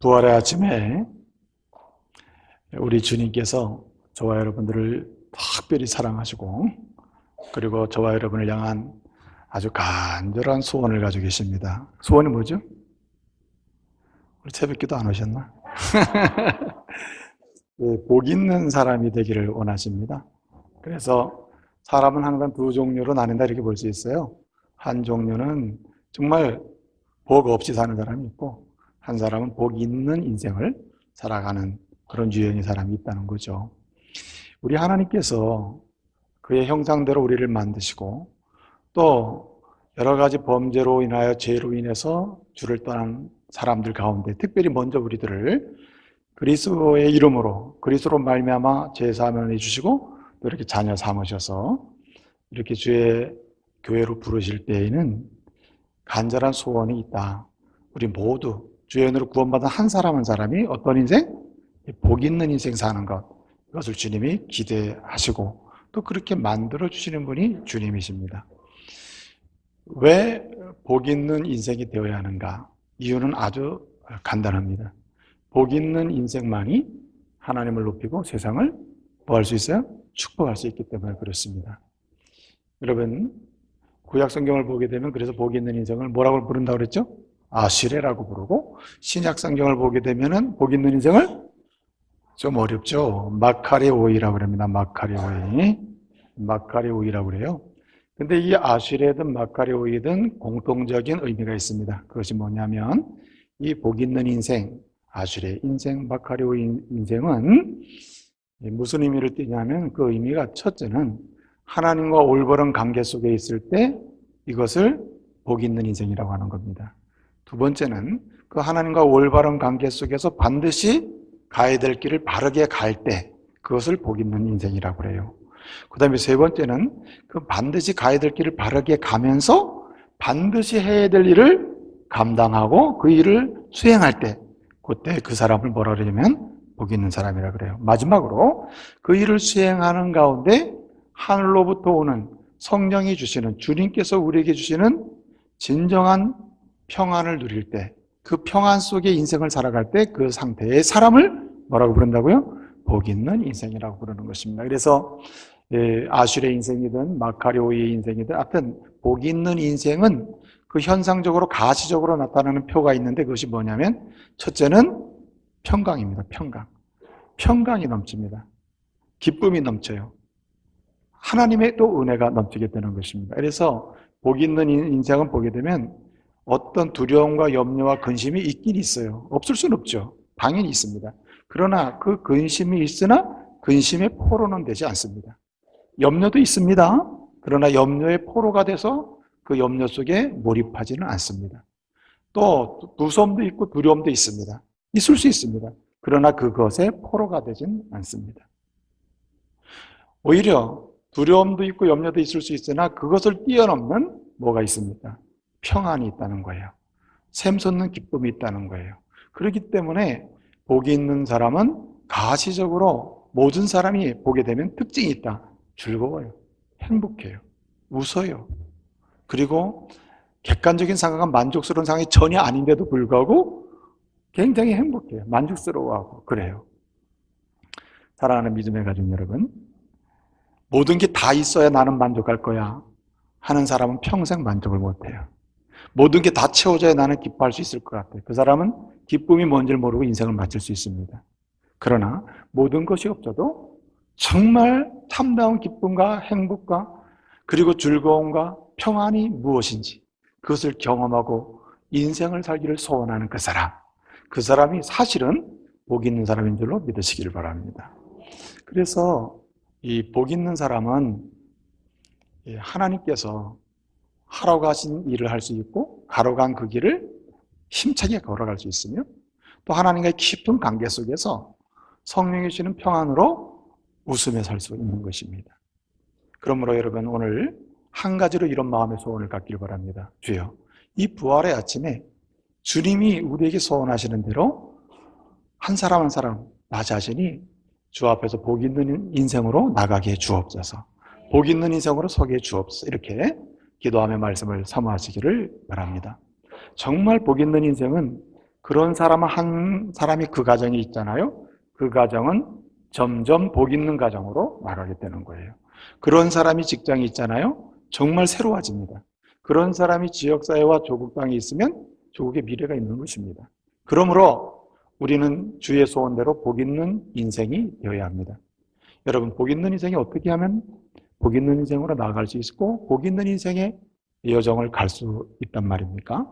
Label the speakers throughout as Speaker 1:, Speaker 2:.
Speaker 1: 부활의 아침에 우리 주님께서 저와 여러분들을 특별히 사랑하시고 그리고 저와 여러분을 향한 아주 간절한 소원을 가지고 계십니다. 소원이 뭐죠? 우리 새벽기도 안 오셨나? 네, 복 있는 사람이 되기를 원하십니다. 그래서 사람은 항상 두 종류로 나뉜다 이렇게 볼 수 있어요. 한 종류는 정말 복 없이 사는 사람이 있고 한 사람은 복 있는 인생을 살아가는 그런 유형의 사람이 있다는 거죠. 우리 하나님께서 그의 형상대로 우리를 만드시고 또 여러 가지 범죄로 인하여 죄로 인해서 주를 떠난 사람들 가운데 특별히 먼저 우리들을 그리스도의 이름으로 그리스도로 말미암아 죄 사함을 해주시고 또 이렇게 자녀 삼으셔서 이렇게 주의 교회로 부르실 때에는 간절한 소원이 있다. 우리 모두 주의 은혜로 구원받은 한 사람 한 사람이 어떤 인생? 복 있는 인생 사는 것. 이것을 주님이 기대하시고 또 그렇게 만들어 주시는 분이 주님이십니다. 왜 복 있는 인생이 되어야 하는가? 이유는 아주 간단합니다. 복 있는 인생만이 하나님을 높이고 세상을 뭐 할 수 있어요? 축복할 수 있기 때문에 그렇습니다. 여러분, 구약 성경을 보게 되면 그래서 복 있는 인생을 뭐라고 부른다고 그랬죠? 아시레라고 부르고 신약 성경을 보게 되면은 복 있는 인생을 좀 어렵죠. 마카리 오이라고 그럽니다. 마카리 오이. 마카리 오이라고 그래요. 근데 이 아시레든 마카리 오이든 공통적인 의미가 있습니다. 그것이 뭐냐면 이 복 있는 인생, 아슈레 인생, 마카리 오이 인생은 무슨 의미를 띠냐면 그 의미가 첫째는 하나님과 올바른 관계 속에 있을 때 이것을 복 있는 인생이라고 하는 겁니다. 두 번째는 그 하나님과 올바른 관계 속에서 반드시 가야 될 길을 바르게 갈 때 그것을 복 있는 인생이라고 그래요. 그 다음에 세 번째는 그 반드시 가야 될 길을 바르게 가면서 반드시 해야 될 일을 감당하고 그 일을 수행할 때 그때 그 사람을 뭐라 그러냐면 복 있는 사람이라 그래요. 마지막으로 그 일을 수행하는 가운데 하늘로부터 오는 성령이 주시는 주님께서 우리에게 주시는 진정한 평안을 누릴 때 그 평안 속에 인생을 살아갈 때 그 상태의 사람을 뭐라고 부른다고요? 복 있는 인생이라고 부르는 것입니다. 그래서 예, 아슈의 인생이든 마카리오의 인생이든 하여튼 복 있는 인생은 그 현상적으로 가시적으로 나타나는 표가 있는데 그것이 뭐냐면 첫째는 평강입니다. 평강. 평강이 넘칩니다. 기쁨이 넘쳐요. 하나님의 또 은혜가 넘치게 되는 것입니다. 그래서 복 있는 인생은 보게 되면 어떤 두려움과 염려와 근심이 있긴 있어요. 없을 수는 없죠. 당연히 있습니다. 그러나 그 근심이 있으나 근심의 포로는 되지 않습니다. 염려도 있습니다. 그러나 염려의 포로가 돼서 그 염려 속에 몰입하지는 않습니다. 또 무서움도 있고 두려움도 있습니다. 있을 수 있습니다. 그러나 그것에 포로가 되진 않습니다. 오히려 두려움도 있고 염려도 있을 수 있으나 그것을 뛰어넘는 뭐가 있습니까? 평안이 있다는 거예요. 샘솟는 기쁨이 있다는 거예요. 그렇기 때문에 복이 있는 사람은 가시적으로 모든 사람이 보게 되면 특징이 있다. 즐거워요. 행복해요. 웃어요. 그리고 객관적인 상황은 만족스러운 상황이 전혀 아닌데도 불구하고 굉장히 행복해요. 만족스러워하고 그래요. 사랑하는 믿음의 가족 여러분, 모든 게 다 있어야 나는 만족할 거야 하는 사람은 평생 만족을 못해요. 모든 게 다 채워져야 나는 기뻐할 수 있을 것 같아요. 그 사람은 기쁨이 뭔지를 모르고 인생을 마칠 수 있습니다. 그러나 모든 것이 없어도 정말 참다운 기쁨과 행복과 그리고 즐거움과 평안이 무엇인지 그것을 경험하고 인생을 살기를 소원하는 그 사람. 그 사람이 사실은 복 있는 사람인 줄로 믿으시길 바랍니다. 그래서 이 복 있는 사람은 하나님께서 하라고 하신 일을 할 수 있고 가로 간그 길을 힘차게 걸어갈 수 있으며 또 하나님과의 깊은 관계 속에서 성령이 주시는 평안으로 웃으며 살수 있는 것입니다. 그러므로 여러분 오늘 한 가지로 이런 마음의 소원을 갖기를 바랍니다. 주여, 이 부활의 아침에 주님이 우리에게 소원하시는 대로 한 사람 한 사람 나 자신이 주 앞에서 복 있는 인생으로 나가게 해 주옵소서. 복 있는 인생으로 서게 해 주옵소서. 이렇게 기도하며 말씀을 사모하시기를 바랍니다. 정말 복 있는 인생은 그런 사람 한 사람이 그 가정에 있잖아요. 그 가정은 점점 복 있는 가정으로 나가게 되는 거예요. 그런 사람이 직장에 있잖아요. 정말 새로워집니다. 그런 사람이 지역사회와 조국 땅에 있으면 조국의 미래가 있는 것입니다. 그러므로 우리는 주의 소원대로 복 있는 인생이 되어야 합니다. 여러분, 복 있는 인생이 어떻게 하면 복 있는 인생으로 나아갈 수 있고, 복 있는 인생의 여정을 갈 수 있단 말입니까?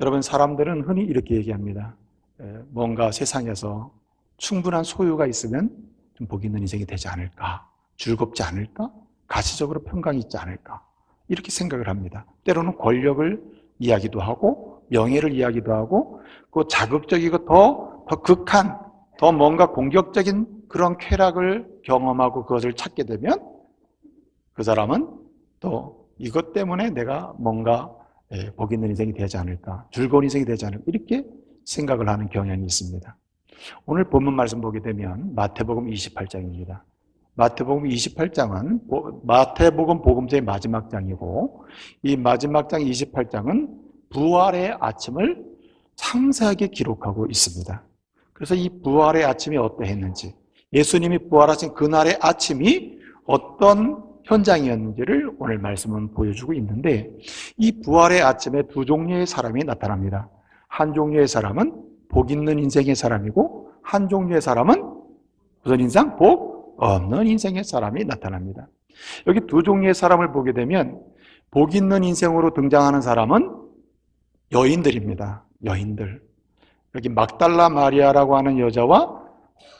Speaker 1: 여러분, 사람들은 흔히 이렇게 얘기합니다. 에, 뭔가 세상에서 충분한 소유가 있으면 좀 복 있는 인생이 되지 않을까? 즐겁지 않을까? 가시적으로 평강이 있지 않을까? 이렇게 생각을 합니다. 때로는 권력을 이야기도 하고, 명예를 이야기도 하고, 그 자극적이고 더, 더 극한, 더 뭔가 공격적인 그런 쾌락을 경험하고 그것을 찾게 되면 그 사람은 또 이것 때문에 내가 뭔가 예, 복 있는 인생이 되지 않을까, 즐거운 인생이 되지 않을까, 이렇게 생각을 하는 경향이 있습니다. 오늘 본문 말씀 보게 되면 마태복음 28장입니다. 마태복음 28장은 마태복음 복음서의 마지막 장이고 이 마지막 장 28장은 부활의 아침을 상세하게 기록하고 있습니다. 그래서 이 부활의 아침이 어떠했는지 예수님이 부활하신 그날의 아침이 어떤 현장이었는지를 오늘 말씀은 보여주고 있는데 이 부활의 아침에 두 종류의 사람이 나타납니다. 한 종류의 사람은 복 있는 인생의 사람이고 한 종류의 사람은 무슨 인상? 복 없는 인생의 사람이 나타납니다. 여기 두 종류의 사람을 보게 되면 복 있는 인생으로 등장하는 사람은 여인들입니다. 여인들. 여기 막달라 마리아라고 하는 여자와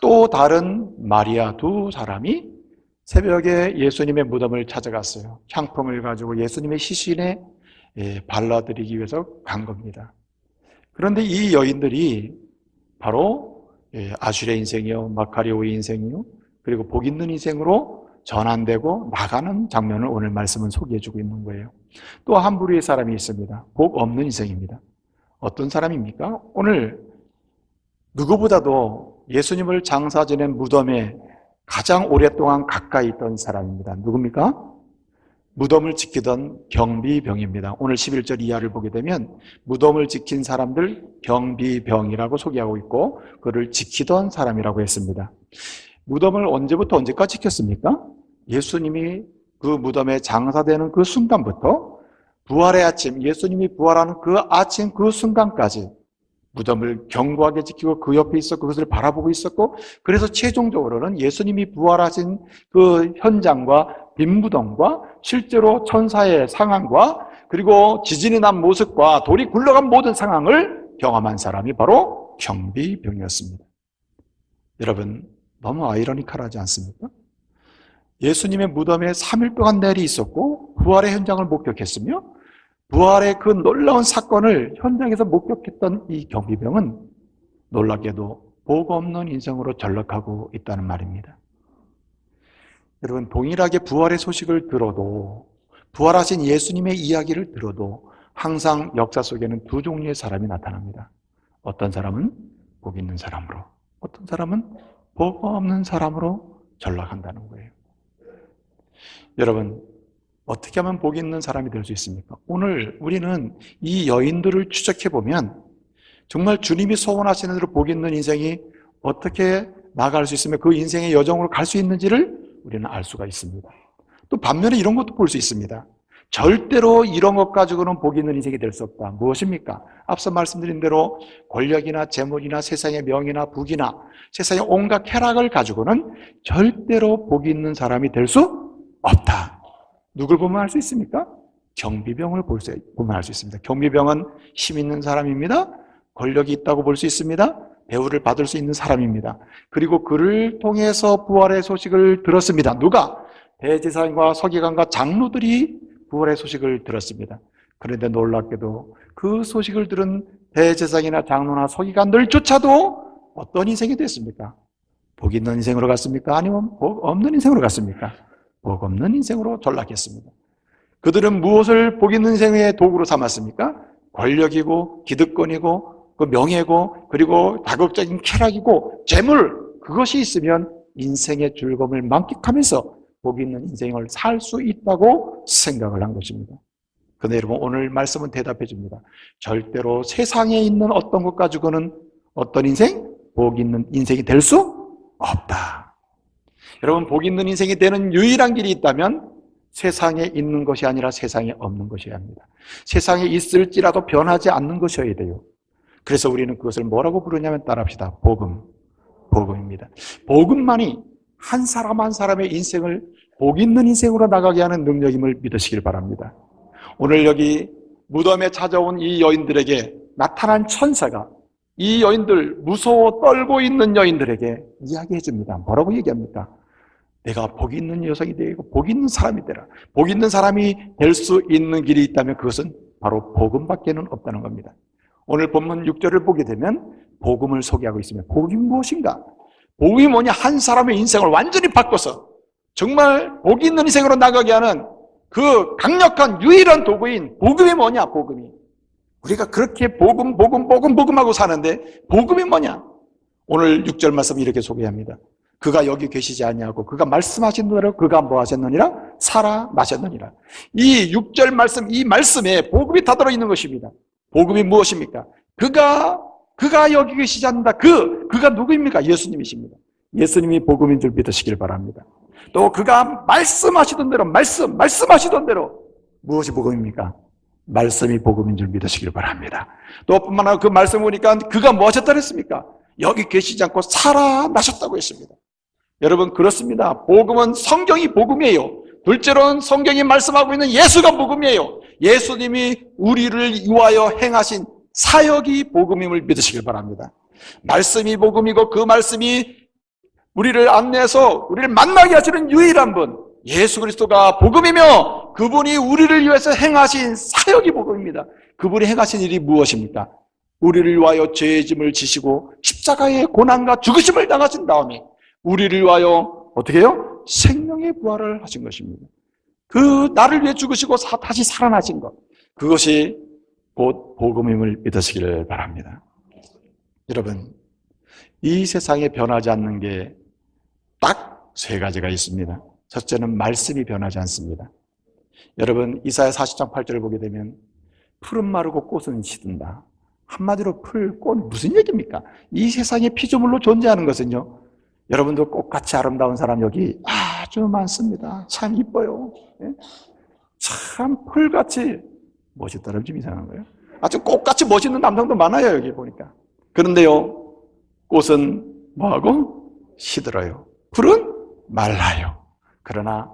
Speaker 1: 또 다른 마리아 두 사람이 새벽에 예수님의 무덤을 찾아갔어요. 향품을 가지고 예수님의 시신에 예, 발라드리기 위해서 간 겁니다. 그런데 이 여인들이 바로 예, 아슈레 인생이요, 마카리오의 인생이요, 그리고 복 있는 인생으로 전환되고 나가는 장면을 오늘 말씀은 소개해주고 있는 거예요. 또 한 부류의 사람이 있습니다. 복 없는 인생입니다. 어떤 사람입니까? 오늘 누구보다도 예수님을 장사 지낸 무덤에 가장 오랫동안 가까이 있던 사람입니다. 누굽니까? 무덤을 지키던 경비병입니다. 오늘 11절 이하를 보게 되면 무덤을 지킨 사람들 경비병이라고 소개하고 있고 그를 지키던 사람이라고 했습니다. 무덤을 언제부터 언제까지 지켰습니까? 예수님이 그 무덤에 장사되는 그 순간부터 부활의 아침, 예수님이 부활하는 그 아침 그 순간까지 무덤을 견고하게 지키고 그 옆에 있었고 그것을 바라보고 있었고 그래서 최종적으로는 예수님이 부활하신 그 현장과 빈 무덤과 실제로 천사의 상황과 그리고 지진이 난 모습과 돌이 굴러간 모든 상황을 경험한 사람이 바로 경비병이었습니다. 여러분 너무 아이러니컬하지 않습니까? 예수님의 무덤에 3일 동안 내리 있었고 부활의 현장을 목격했으며 부활의 그 놀라운 사건을 현장에서 목격했던 이 경비병은 놀랍게도 복 없는 인생으로 전락하고 있다는 말입니다. 여러분, 동일하게 부활의 소식을 들어도, 부활하신 예수님의 이야기를 들어도 항상 역사 속에는 두 종류의 사람이 나타납니다. 어떤 사람은 복 있는 사람으로, 어떤 사람은 복 없는 사람으로 전락한다는 거예요. 여러분, 어떻게 하면 복 있는 사람이 될 수 있습니까? 오늘 우리는 이 여인들을 추적해 보면 정말 주님이 소원하시는 대로 복 있는 인생이 어떻게 나갈 수 있으며 그 인생의 여정으로 갈 수 있는지를 우리는 알 수가 있습니다. 또 반면에 이런 것도 볼 수 있습니다. 절대로 이런 것 가지고는 복 있는 인생이 될 수 없다. 무엇입니까? 앞서 말씀드린 대로 권력이나 재물이나 세상의 명예나 부귀나 세상의 온갖 쾌락을 가지고는 절대로 복 있는 사람이 될 수 없다. 누굴 보면 알 수 있습니까? 경비병을 볼 수, 보면 알 수 있습니다. 경비병은 힘 있는 사람입니다. 권력이 있다고 볼 수 있습니다. 배우를 받을 수 있는 사람입니다. 그리고 그를 통해서 부활의 소식을 들었습니다. 누가? 대제사장과 서기관과 장로들이 부활의 소식을 들었습니다. 그런데 놀랍게도 그 소식을 들은 대제사장이나 장로나 서기관들조차도 어떤 인생이 됐습니까? 복 있는 인생으로 갔습니까? 아니면 복 없는 인생으로 갔습니까? 복 없는 인생으로 전락했습니다. 그들은 무엇을 복 있는 인생의 도구로 삼았습니까? 권력이고 기득권이고 그 명예고 그리고 다극적인 쾌락이고 재물 그것이 있으면 인생의 즐거움을 만끽하면서 복 있는 인생을 살 수 있다고 생각을 한 것입니다. 근데 여러분 오늘 말씀은 대답해 줍니다. 절대로 세상에 있는 어떤 것 가지고는 어떤 인생? 복 있는 인생이 될 수 없다. 여러분 복 있는 인생이 되는 유일한 길이 있다면 세상에 있는 것이 아니라 세상에 없는 것이어야 합니다. 세상에 있을지라도 변하지 않는 것이어야 돼요. 그래서 우리는 그것을 뭐라고 부르냐면 따라합시다. 복음. 복음입니다. 복음만이 한 사람 한 사람의 인생을 복 있는 인생으로 나가게 하는 능력임을 믿으시길 바랍니다. 오늘 여기 무덤에 찾아온 이 여인들에게 나타난 천사가 이 여인들 무서워 떨고 있는 여인들에게 이야기해 줍니다. 뭐라고 얘기합니까? 내가 복 있는 여성이 되고 복 있는 사람이 되라. 복 있는 사람이 될 수 있는 길이 있다면 그것은 바로 복음밖에는 없다는 겁니다. 오늘 본문 6절을 보게 되면 복음을 소개하고 있습니다. 복음이 무엇인가? 복음이 뭐냐? 한 사람의 인생을 완전히 바꿔서 정말 복 있는 인생으로 나가게 하는 그 강력한 유일한 도구인 복음이 뭐냐? 복음이. 우리가 그렇게 복음, 복음, 복음, 복음하고 사는데 복음이 뭐냐? 오늘 6절 말씀 이렇게 소개합니다. 그가 여기 계시지 아니하고 그가 말씀하신 대로 그가 뭐 하셨느니라? 살아 마셨느니라. 이 6절 말씀, 이 말씀에 복음이 다 들어 있는 것입니다. 복음이 무엇입니까? 그가, 그가 여기 계시지 않는다. 그, 그가 누구입니까? 예수님이십니다. 예수님이 복음인 줄 믿으시길 바랍니다. 또 그가 말씀하시던 대로, 말씀, 말씀하시던 대로 무엇이 복음입니까? 말씀이 복음인 줄 믿으시길 바랍니다. 또 뿐만 아니라 그 말씀 보니까 그가 뭐 하셨다 그랬습니까? 여기 계시지 않고 살아나셨다고 했습니다. 여러분 그렇습니다. 복음은 성경이 복음이에요. 둘째로는 성경이 말씀하고 있는 예수가 복음이에요. 예수님이 우리를 위하여 행하신 사역이 복음임을 믿으시길 바랍니다. 말씀이 복음이고 그 말씀이 우리를 안내해서 우리를 만나게 하시는 유일한 분 예수 그리스도가 복음이며 그분이 우리를 위해서 행하신 사역이 복음입니다. 그분이 행하신 일이 무엇입니까? 우리를 위하여 죄의 짐을 지시고 십자가의 고난과 죽으심을 당하신 다음에 우리를 위하여 어떻게 해요? 생명의 부활을 하신 것입니다. 그 나를 위해 죽으시고 사- 다시 살아나신 것. 그것이 곧 복음임을 믿으시기를 바랍니다. 여러분, 이 세상에 변하지 않는 게 딱 세 가지가 있습니다. 첫째는 말씀이 변하지 않습니다. 여러분, 이사야 40장 8절을 보게 되면 풀은 마르고 꽃은 시든다. 한마디로 풀, 꽃 무슨 얘기입니까? 이 세상에 피조물로 존재하는 것은요. 여러분도 꽃같이 아름다운 사람 여기 아주 많습니다. 참 이뻐요. 예? 참 풀같이 멋있다는 좀 이상한 거예요. 아주 꽃같이 멋있는 남성도 많아요 여기 보니까. 그런데요, 꽃은 뭐하고 시들어요. 풀은 말라요. 그러나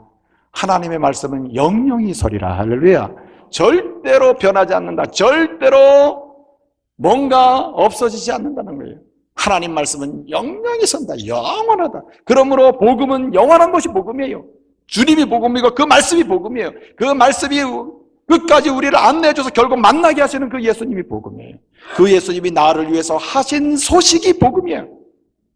Speaker 1: 하나님의 말씀은 영영이 서리라 할렐루야. 절대로 변하지 않는다. 절대로 뭔가 없어지지 않는다는 거예요. 하나님 말씀은 영영이 선다. 영원하다. 그러므로 복음은 영원한 것이 복음이에요. 주님이 복음이고 그 말씀이 복음이에요. 그 말씀이 끝까지 우리를 안내해줘서 결국 만나게 하시는 그 예수님이 복음이에요. 그 예수님이 나를 위해서 하신 소식이 복음이에요.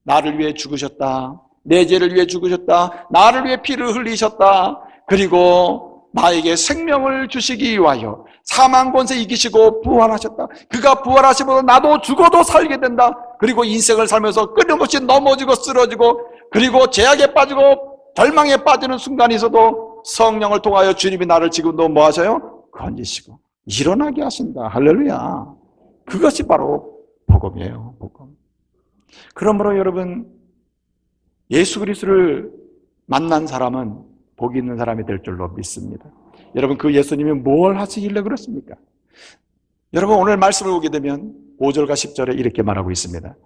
Speaker 1: 나를 위해 죽으셨다. 내 죄를 위해 죽으셨다. 나를 위해 피를 흘리셨다. 그리고 나에게 생명을 주시기 위하여 사망 권세 이기시고 부활하셨다. 그가 부활하시면 나도 죽어도 살게 된다. 그리고 인생을 살면서 끊임없이 넘어지고 쓰러지고 그리고 죄악에 빠지고 절망에 빠지는 순간이 있어도 성령을 통하여 주님이 나를 지금도 뭐 하셔요? 건지시고 일어나게 하신다. 할렐루야. 그것이 바로 복음이에요. 복음. 그러므로 여러분 예수 그리스도를 만난 사람은 복 있는 사람이 될 줄로 믿습니다. 여러분 그 예수님이 뭘 하시길래 그렇습니까? 여러분 오늘 말씀을 보게 되면 5절과 10절에 이렇게 말하고 있습니다.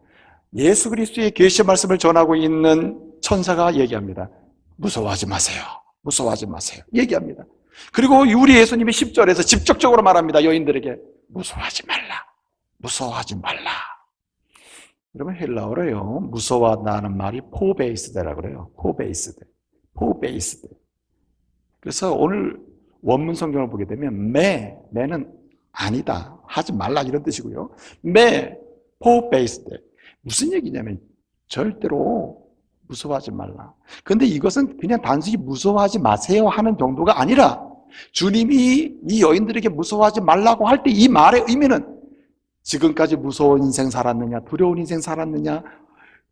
Speaker 1: 예수 그리스도의 계시 말씀을 전하고 있는 천사가 얘기합니다. 무서워하지 마세요. 무서워하지 마세요. 얘기합니다. 그리고 우리 예수님이 10절에서 직접적으로 말합니다. 여인들에게 무서워하지 말라. 무서워하지 말라. 여러분 헬라어로요. 무서워한다는 말이 포베이스드라고 그래요. 포베이스드. 포베이스드. 그래서 오늘 원문 성경을 보게 되면 매, 매는 아니다. 하지 말라 이런 뜻이고요. 매, 포 베이스드. 무슨 얘기냐면 절대로 무서워하지 말라. 근데 이것은 그냥 단순히 무서워하지 마세요 하는 정도가 아니라 주님이 이 여인들에게 무서워하지 말라고 할 때 이 말의 의미는 지금까지 무서운 인생 살았느냐, 두려운 인생 살았느냐,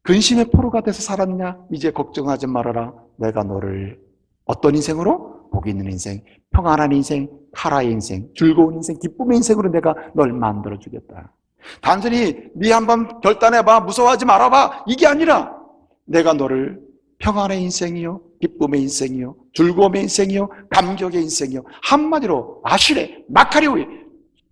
Speaker 1: 근심의 포로가 돼서 살았느냐, 이제 걱정하지 말아라. 내가 너를 어떤 인생으로? 복 있는 인생, 평안한 인생, 카라의 인생, 즐거운 인생, 기쁨의 인생으로 내가 널 만들어 주겠다. 단순히 네 한번 결단해봐, 무서워하지 말아봐 이게 아니라 내가 너를 평안의 인생이요, 기쁨의 인생이요, 즐거움의 인생이요, 감격의 인생이요. 한마디로 아시레, 마카리오의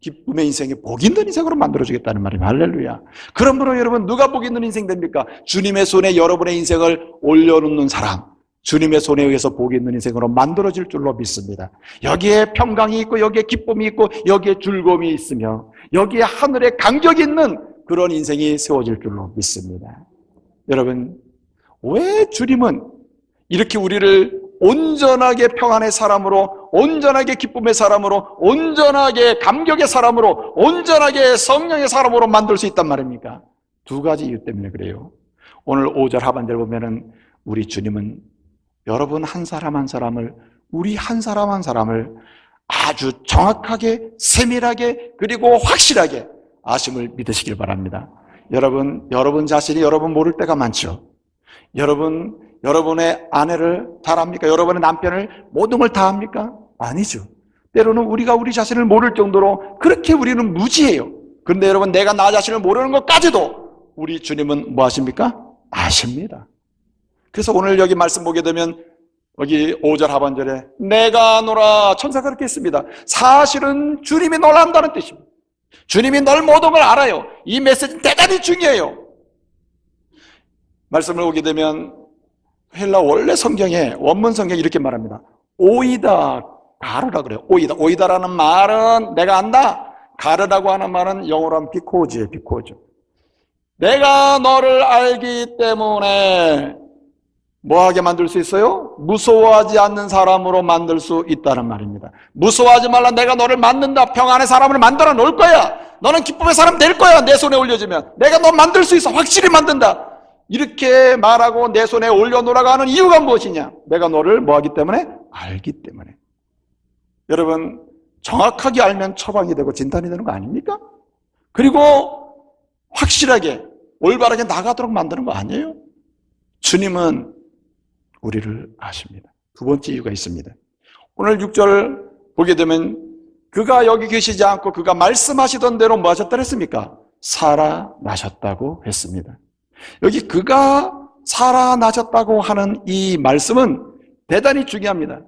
Speaker 1: 기쁨의 인생에 복 있는 인생으로 만들어주겠다는 말이에요. 할렐루야. 그러므로 여러분 누가 복 있는 인생 됩니까? 주님의 손에 여러분의 인생을 올려놓는 사람. 주님의 손에 의해서 복이 있는 인생으로 만들어질 줄로 믿습니다. 여기에 평강이 있고 여기에 기쁨이 있고 여기에 즐거움이 있으며 여기에 하늘에 감격이 있는 그런 인생이 세워질 줄로 믿습니다. 여러분 왜 주님은 이렇게 우리를 온전하게 평안의 사람으로, 온전하게 기쁨의 사람으로, 온전하게 감격의 사람으로, 온전하게 성령의 사람으로 만들 수 있단 말입니까? 두 가지 이유 때문에 그래요. 오늘 5절 하반절 보면은 우리 주님은 여러분 한 사람 한 사람을, 우리 한 사람 한 사람을 아주 정확하게, 세밀하게, 그리고 확실하게 아심을 믿으시길 바랍니다. 여러분, 여러분 자신이 여러분 모를 때가 많죠. 여러분, 여러분의 아내를 잘 압니까? 여러분의 남편을 모든 걸다 압니까? 아니죠. 때로는 우리가 우리 자신을 모를 정도로 그렇게 우리는 무지해요. 그런데 여러분, 내가 나 자신을 모르는 것까지도 우리 주님은 뭐 하십니까? 아십니다. 그래서 오늘 여기 말씀 보게 되면 여기 5절 하반절에 내가 노라 천사가 그렇게 했습니다. 사실은 주님이 놀란다는 뜻입니다. 주님이 널 모든 걸 알아요. 이 메시지는 대단히 중요해요. 말씀을 보게 되면 헬라 원래 성경에 원문 성경에 이렇게 말합니다. 오이다 가르라 그래요. 오이다. 오이다라는 말은 내가 안다. 가르라고 하는 말은 영어로 하면 비코즈예요. 비코즈. 내가 너를 알기 때문에 뭐하게 만들 수 있어요? 무서워하지 않는 사람으로 만들 수 있다는 말입니다. 무서워하지 말라. 내가 너를 만든다. 평안의 사람을 만들어 놓을 거야. 너는 기쁨의 사람 될 거야. 내 손에 올려주면. 내가 너 만들 수 있어. 확실히 만든다. 이렇게 말하고 내 손에 올려놓으라고 하는 이유가 무엇이냐? 내가 너를 뭐하기 때문에? 알기 때문에. 여러분, 정확하게 알면 처방이 되고 진단이 되는 거 아닙니까? 그리고 확실하게 올바르게 나가도록 만드는 거 아니에요? 주님은 우리를 아십니다. 두 번째 이유가 있습니다. 오늘 6절 보게 되면 그가 여기 계시지 않고 그가 말씀하시던 대로 뭐 하셨다 했습니까? 살아나셨다고 했습니다. 여기 그가 살아나셨다고 하는 이 말씀은 대단히 중요합니다.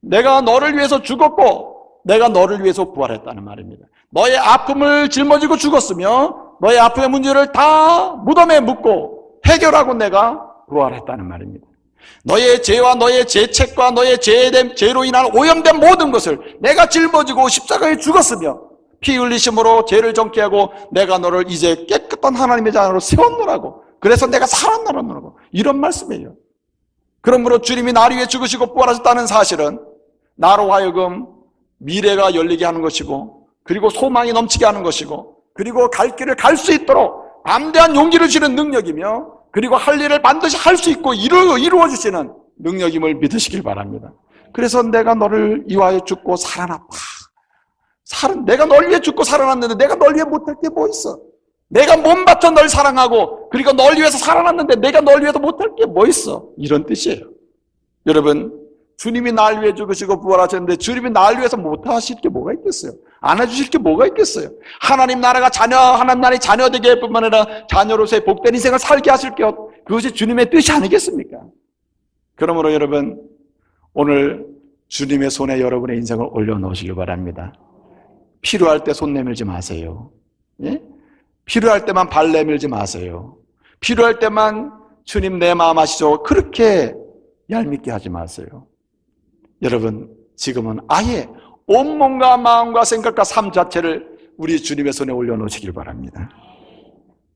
Speaker 1: 내가 너를 위해서 죽었고 내가 너를 위해서 부활했다는 말입니다. 너의 아픔을 짊어지고 죽었으며 너의 아픔의 문제를 다 무덤에 묻고 해결하고 내가 부활했다는 말입니다. 너의 죄와 너의 죄책과 너의 죄된, 죄로 인한 오염된 모든 것을 내가 짊어지고 십자가에 죽었으며 피 흘리심으로 죄를 정케 하고 내가 너를 이제 깨끗한 하나님의 자녀로 세웠노라고 그래서 내가 살았노라고 이런 말씀이에요. 그러므로 주님이 나를 위해 죽으시고 부활하셨다는 사실은 나로 하여금 미래가 열리게 하는 것이고 그리고 소망이 넘치게 하는 것이고 그리고 갈 길을 갈 수 있도록 담대한 용기를 주는 능력이며 그리고 할 일을 반드시 할 수 있고 이루, 이루어 주시는 능력임을 믿으시길 바랍니다. 그래서 내가 너를 이와에 죽고 살아났다. 살은 내가 널 위해 죽고 살아났는데 내가 널 위해 못할 게 뭐 있어? 내가 몸 바쳐 널 사랑하고 그리고 널 위해서 살아났는데 내가 널 위해서 못할 게 뭐 있어? 이런 뜻이에요. 여러분 주님이 날 위해 죽으시고 부활하셨는데 주님이 날 위해서 못하실 게 뭐가 있겠어요? 안 해주실 게 뭐가 있겠어요? 하나님 나라가 자녀, 하나님 나라의 자녀 되게 할 뿐만 아니라 자녀로서의 복된 인생을 살게 하실 게 그것이 주님의 뜻이 아니겠습니까? 그러므로 여러분 오늘 주님의 손에 여러분의 인생을 올려놓으시길 바랍니다. 필요할 때 손 내밀지 마세요. 예? 필요할 때만 발 내밀지 마세요. 필요할 때만 주님 내 마음 아시죠? 그렇게 얄밉게 하지 마세요. 여러분, 지금은 아예 온 몸과 마음과 생각과 삶 자체를 우리 주님의 손에 올려놓으시길 바랍니다.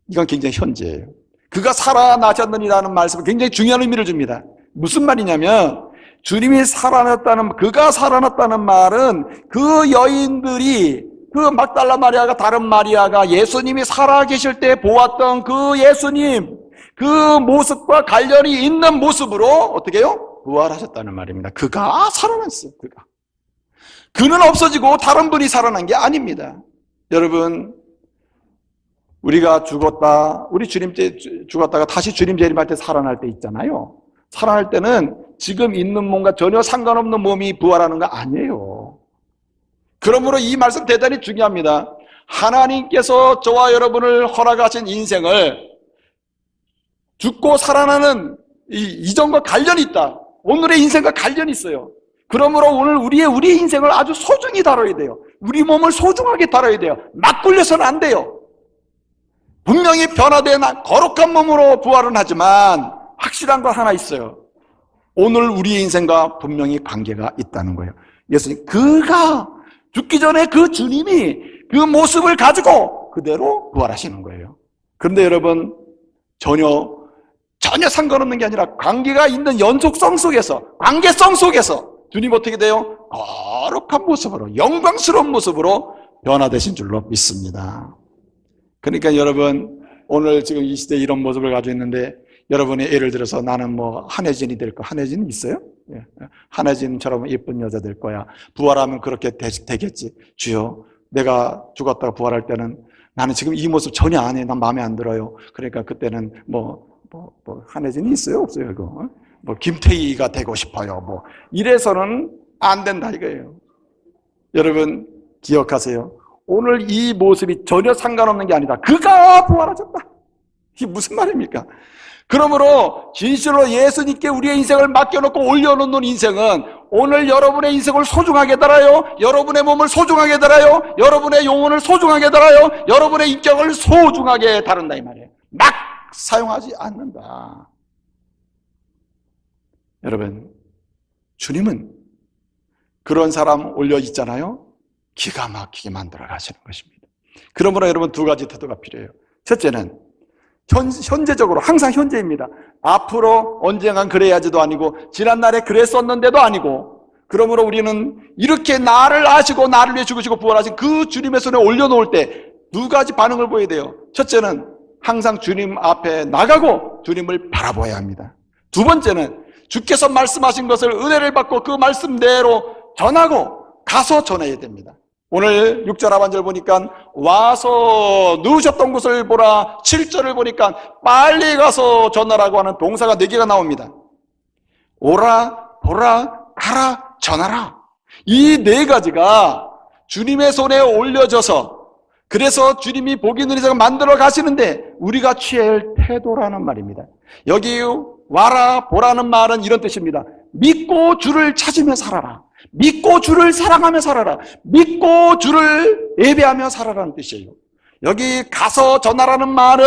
Speaker 1: 이건 굉장히 현재예요. 그가 살아나셨느니라는 말씀은 굉장히 중요한 의미를 줍니다. 무슨 말이냐면 주님이 살아났다는 그가 살아났다는 말은 그 여인들이 그 막달라 마리아가 다른 마리아가 예수님이 살아 계실 때 보았던 그 예수님 그 모습과 관련이 있는 모습으로 어떻게 해요? 부활하셨다는 말입니다. 그가 살아났어요. 그가. 그는 없어지고 다른 분이 살아난 게 아닙니다. 여러분 우리가 죽었다 우리 주님 때 죽었다가 다시 주님 재림할 때 살아날 때 있잖아요. 살아날 때는 지금 있는 몸과 전혀 상관없는 몸이 부활하는 거 아니에요. 그러므로 이 말씀 대단히 중요합니다. 하나님께서 저와 여러분을 허락하신 인생을 죽고 살아나는 이 이전과 관련이 있다. 오늘의 인생과 관련이 있어요. 그러므로 오늘 우리의 우리의 인생을 아주 소중히 다뤄야 돼요. 우리 몸을 소중하게 다뤄야 돼요. 막 굴려서는 안 돼요. 분명히 변화된 거룩한 몸으로 부활은 하지만 확실한 건 하나 있어요. 오늘 우리의 인생과 분명히 관계가 있다는 거예요. 예수님, 그가 죽기 전에 그 주님이 그 모습을 가지고 그대로 부활하시는 거예요. 그런데 여러분, 전혀, 전혀 상관없는 게 아니라 관계가 있는 연속성 속에서, 관계성 속에서 주님 어떻게 돼요? 거룩한 모습으로, 영광스러운 모습으로 변화되신 줄로 믿습니다. 그러니까 여러분, 오늘 지금 이 시대에 이런 모습을 가지고 있는데, 여러분이 예를 들어서 나는 뭐 한혜진이 될 거, 한혜진 있어요? 예. 한혜진처럼 예쁜 여자 될 거야. 부활하면 그렇게 되, 되겠지. 주여, 내가 죽었다가 부활할 때는 나는 지금 이 모습 전혀 안 해. 난 마음에 안 들어요. 그러니까 그때는 뭐, 뭐, 뭐 한혜진이 있어요? 없어요? 이거? 뭐 김태희가 되고 싶어요. 뭐 이래서는 안 된다 이거예요. 여러분 기억하세요. 오늘 이 모습이 전혀 상관없는 게 아니다. 그가 부활하셨다. 이게 무슨 말입니까? 그러므로 진실로 예수님께 우리의 인생을 맡겨놓고 올려놓는 인생은 오늘 여러분의 인생을 소중하게 달아요. 여러분의 몸을 소중하게 달아요. 여러분의 영혼을 소중하게 달아요. 여러분의 인격을 소중하게 다룬다 이 말이에요. 막 사용하지 않는다. 여러분, 주님은 그런 사람 올려 있잖아요. 기가 막히게 만들어 가시는 것입니다. 그러므로 여러분 두 가지 태도가 필요해요. 첫째는 현, 현재적으로 항상 현재입니다. 앞으로 언젠간 그래야지도 아니고 지난날에 그랬었는데도 아니고 그러므로 우리는 이렇게 나를 아시고 나를 위해 죽으시고 부활하신 그 주님의 손에 올려놓을 때 두 가지 반응을 보여야 돼요. 첫째는 항상 주님 앞에 나가고 주님을 바라보아야 합니다. 두 번째는 주께서 말씀하신 것을 은혜를 받고 그 말씀대로 전하고 가서 전해야 됩니다. 오늘 6절 하반절 보니까 와서 누우셨던 곳을 보라 7절을 보니까 빨리 가서 전하라고 하는 동사가 4개가 나옵니다. 오라, 보라, 가라, 전하라. 이 네 가지가 주님의 손에 올려져서 그래서 주님이 보기 눈이서 만들어 가시는데 우리가 취해야 할 태도라는 말입니다. 여기 와라, 보라는 말은 이런 뜻입니다. 믿고 주를 찾으며 살아라. 믿고 주를 사랑하며 살아라. 믿고 주를 예배하며 살아라는 뜻이에요. 여기 가서 전하라는 말은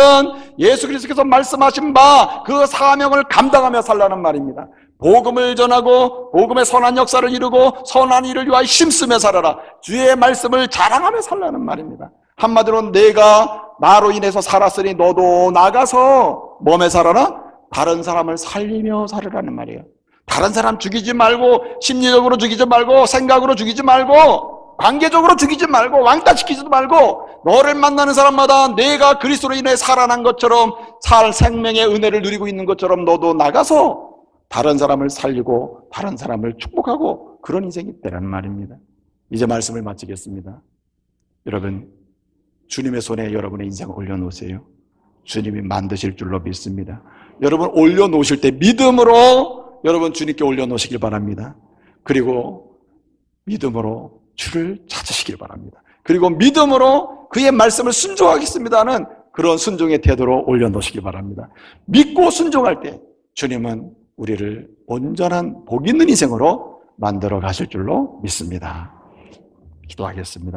Speaker 1: 예수 그리스도께서 말씀하신 바 그 사명을 감당하며 살라는 말입니다. 복음을 전하고 복음의 선한 역사를 이루고 선한 일을 위하여 힘쓰며 살아라. 주의 말씀을 자랑하며 살라는 말입니다. 한마디로 내가 나로 인해서 살았으니 너도 나가서 몸에 살아라. 다른 사람을 살리며 살으라는 말이에요. 다른 사람 죽이지 말고 심리적으로 죽이지 말고 생각으로 죽이지 말고 관계적으로 죽이지 말고 왕따시키지도 말고 너를 만나는 사람마다 내가 그리스도로 인해 살아난 것처럼 살 생명의 은혜를 누리고 있는 것처럼 너도 나가서 다른 사람을 살리고 다른 사람을 축복하고 그런 인생이 되라는 말입니다. 이제 말씀을 마치겠습니다. 여러분 주님의 손에 여러분의 인생을 올려놓으세요. 주님이 만드실 줄로 믿습니다. 여러분 올려놓으실 때 믿음으로 여러분 주님께 올려놓으시길 바랍니다. 그리고 믿음으로 주를 찾으시길 바랍니다. 그리고 믿음으로 그의 말씀을 순종하겠습니다는 그런 순종의 태도로 올려놓으시기 바랍니다. 믿고 순종할 때 주님은 우리를 온전한 복 있는 인생으로 만들어 가실 줄로 믿습니다. 기도하겠습니다.